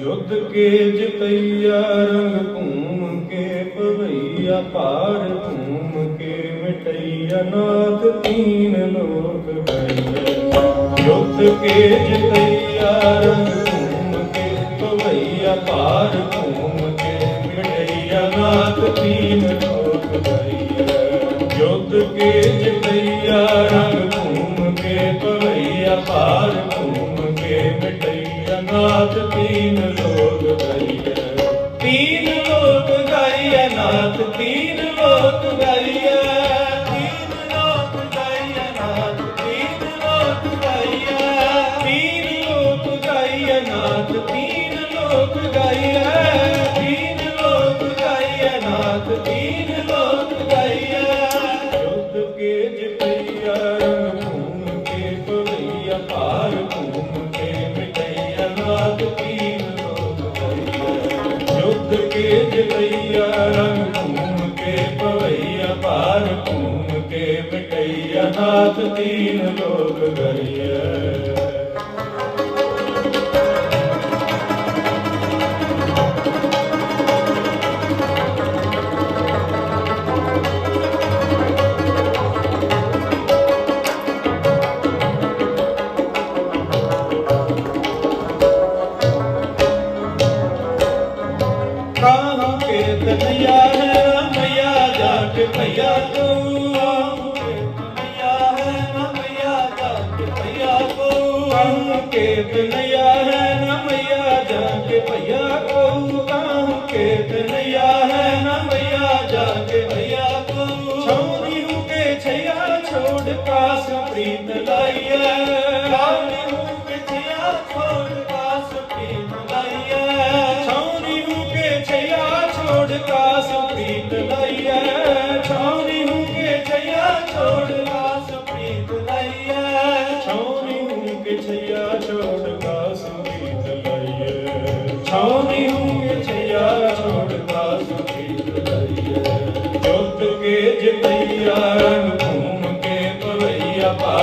ਜੁਧ ਕੇ ਜਿਤਈਆ ਰੰਗ ਭੂਮ ਕੇ ਪਵਈਆ ਪਾਰ ਭੂਮ ਕੇ ਮਿਟਈਆ, ਨਾਥ ਤੀਨ ਲੋਕ ਗਈਆ ਜੁਧ ਕੇ ਜਿਤਈਆ ਰੰਗ ਭੂਮ ਕੇ ਪਵਈਆ ਪਾਰ ਭੂਮ ਕੇ ਮਿਟਈਆ, ਨਾਥ ਤੀਨ ਲੋਕ ਲੋਕ ਗਾਈਐ, ਦੀਨ ਲੋਕ ਗਾਈਐ, ਨਾਥ ਦੀਨ ਲੋਕ ਗਾਈਐ। ਜੁਗ ਕੇ ਜਿਪਈਆ ਭੂਮ ਕੇ ਪਵਈਆ ਪਾਰ ਭੂਮ ਕੇ ਮਿਟਈਆ ਨਾਥ ਦੀਨ ਲੋਕ ਗਾਈਐ। ਜੁਗ ਕੇ ਜਿਪਈਆ ਰੰਗ ਭੂਮ ਕੇ ਪਵਈਆ ਪਾਰ ਭੂਮ ਕੇ ਮਿਟਈਆ ਨਾਥ ਦੀਨ ਲੋਕ ਗਾਈਐ।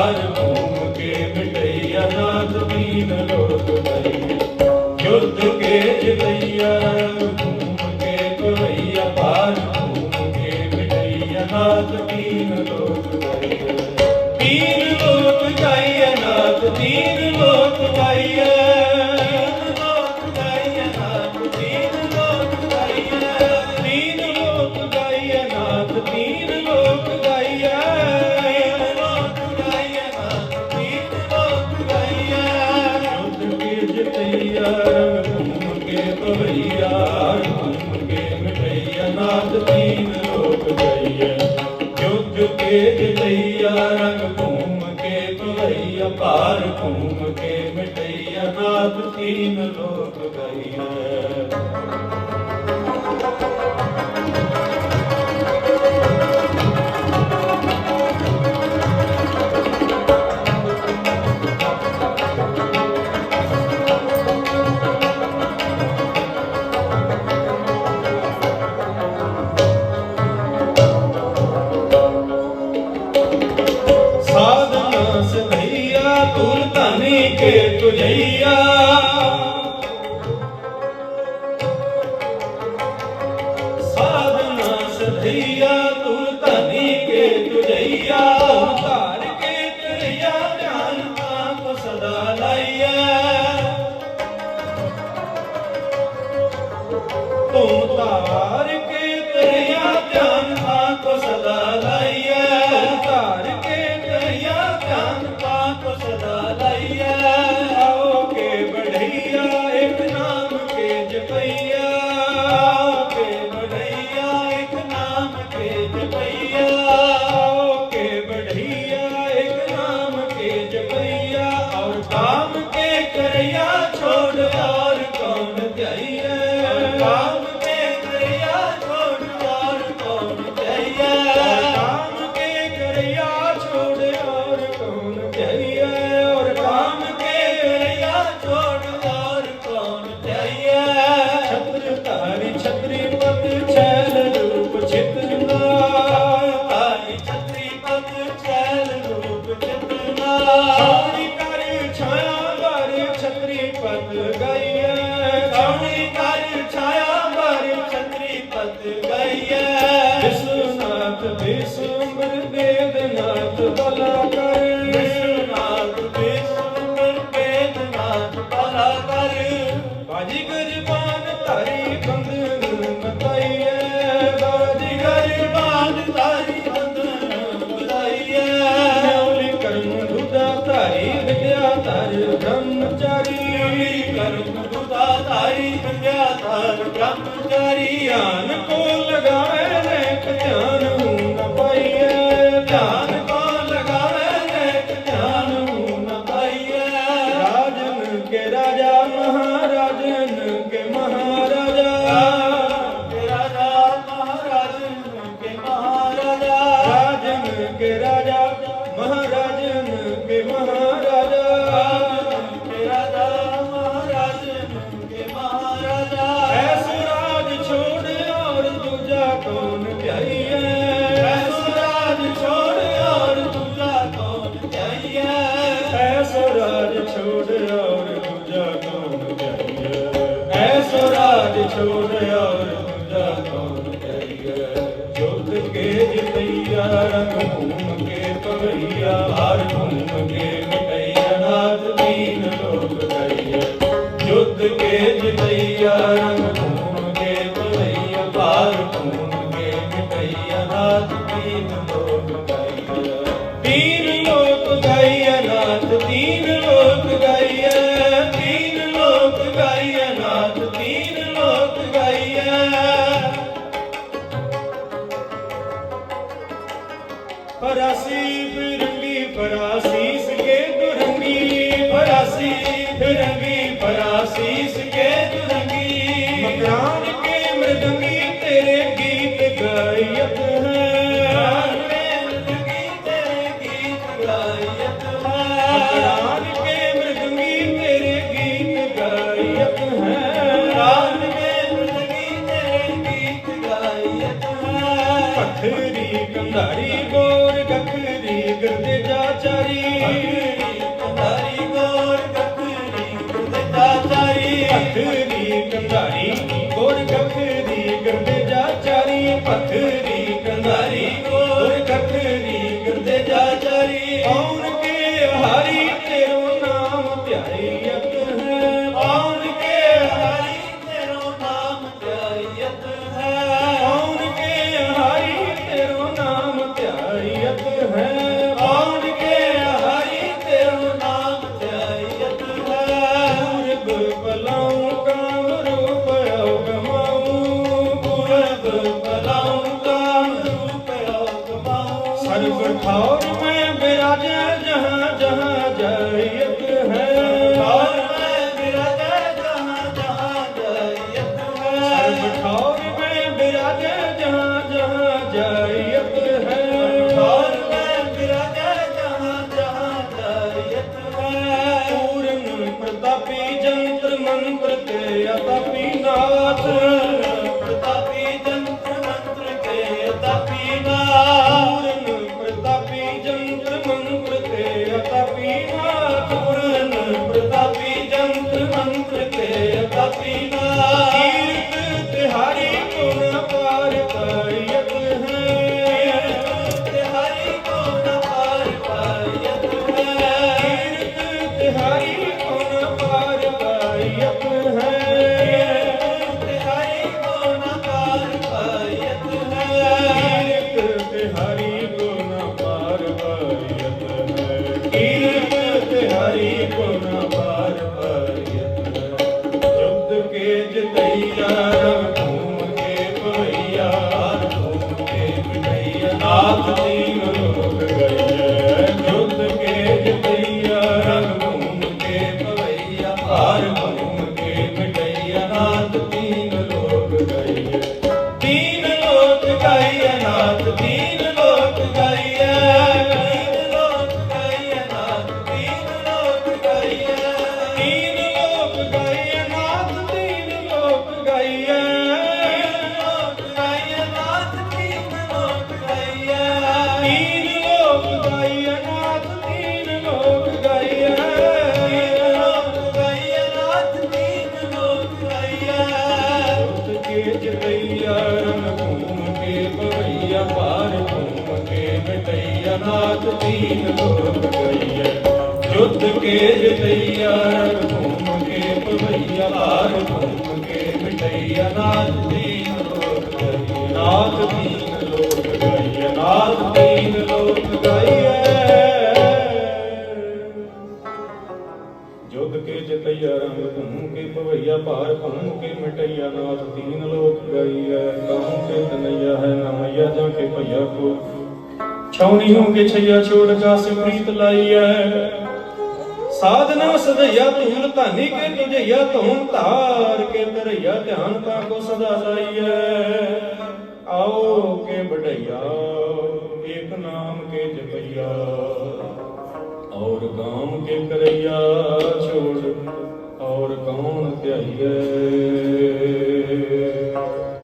ਹਰ ਭੂਮ ਕੇ ਮਿਟਈਆ ਨਾਥ ਦੀਨ ਲੋਕ ਭਈ ਯੁੱਧ ਕੇ ਜਿਤਈਆ ਰੰਗ ਭੂਮ ਕੇ ਭਲਈਆ ਪਾਰ ਭੂਮ ਕੇ ਮਿਟਈਆ ਨਾਦ ਤੀਨ ਲੋ Yeah. aí? ਬ੍ਰਹਮਚਾਰੀ ਆਨ ਕੋ ਲਗਾਵੇ ਨੈਕ ਧਿਆਨ ਹੂੰ ਨ ਪਾਈਐ ਧਿਆਨ ਕੋ ਲਗਾਵੇ ਨੈਕ ਧਿਆਨ ਹੂੰ ਨ ਪਾਈਐ ਰਾਜਨ ਕੇ ਰਾਜਾ ਮਹਾਰਾਜਨ ਕੇ ਮਹਾਰਾਜਾ ਰਾਜਨ ਕੇ ਰਾਜਾ ਮਹਾਰਾਜਨ ਕੇ ਮਹਾਰਾਜਾ ਰਾਜਨ ਕੇ ਛੋੜ ਔਰ ਦੂਜਾ ਕੌਣ ਕਰੀਏ ਜੋਤ ਕੇ ਜਿਤਈਆ ਰੰਗ ਭੂਮ ਕੇ ਪਵਈਆ ਹਾਰ ਭੂਮ ਕੇ ਮਟਈਆ ਨਾਦ ਦੀਨ ਲੋਕ ਕਰੀਏ ਜੋਤ ਕੇ ਜਿਤਈਆ ਰੰਗ ਭੂਮ ਕੇ ਪਵਈਆ ਹਾਰ ਭੂਮ ਕੇ ਮਟਈਆ ਨਾਦ ਤੀਨ ਤੁਰ ਗਈਐ ਜੁੱਧ ਕੇ ਜਿਤਈਆ ਰਗ ਭੂਮ ਕੇ ਪਵਈਆ ਆਰ ਭੂਮ ਕੇ ਮਿਟਈਆ ਨਾਥ ਤੀਨ ਤੁਰ ਗਈਐ ਨਾਥ ਤੀਨ ਛੌਣੀ ਹੋ ਕੇ ਛਈਆ ਛੋੜ ਕਾ ਸਿਮਰੀਤ ਲਾਈ ਐ ਸਾਧਨਾ ਸਦਈਆ ਧੂਨ ਧਾਨੀ ਕੇ ਤੁਝਈਆ ਧੂਨ ਧਾਰ ਕੇ ਤਰਈਆ ਧਿਆਨ ਤਾਂ ਕੋ ਸਦਾ ਲਾਈਐ। ਆਓ ਕੇ ਬੜਈਆ ਏਕ ਨਾਮ ਕੇ ਜਪਈਆ। ਔਰ ਗਾਮ ਕੇ ਕਰਈਆ, ਛੋੜ ਔਰ ਕੌਣ ਧਿਆਈਐ।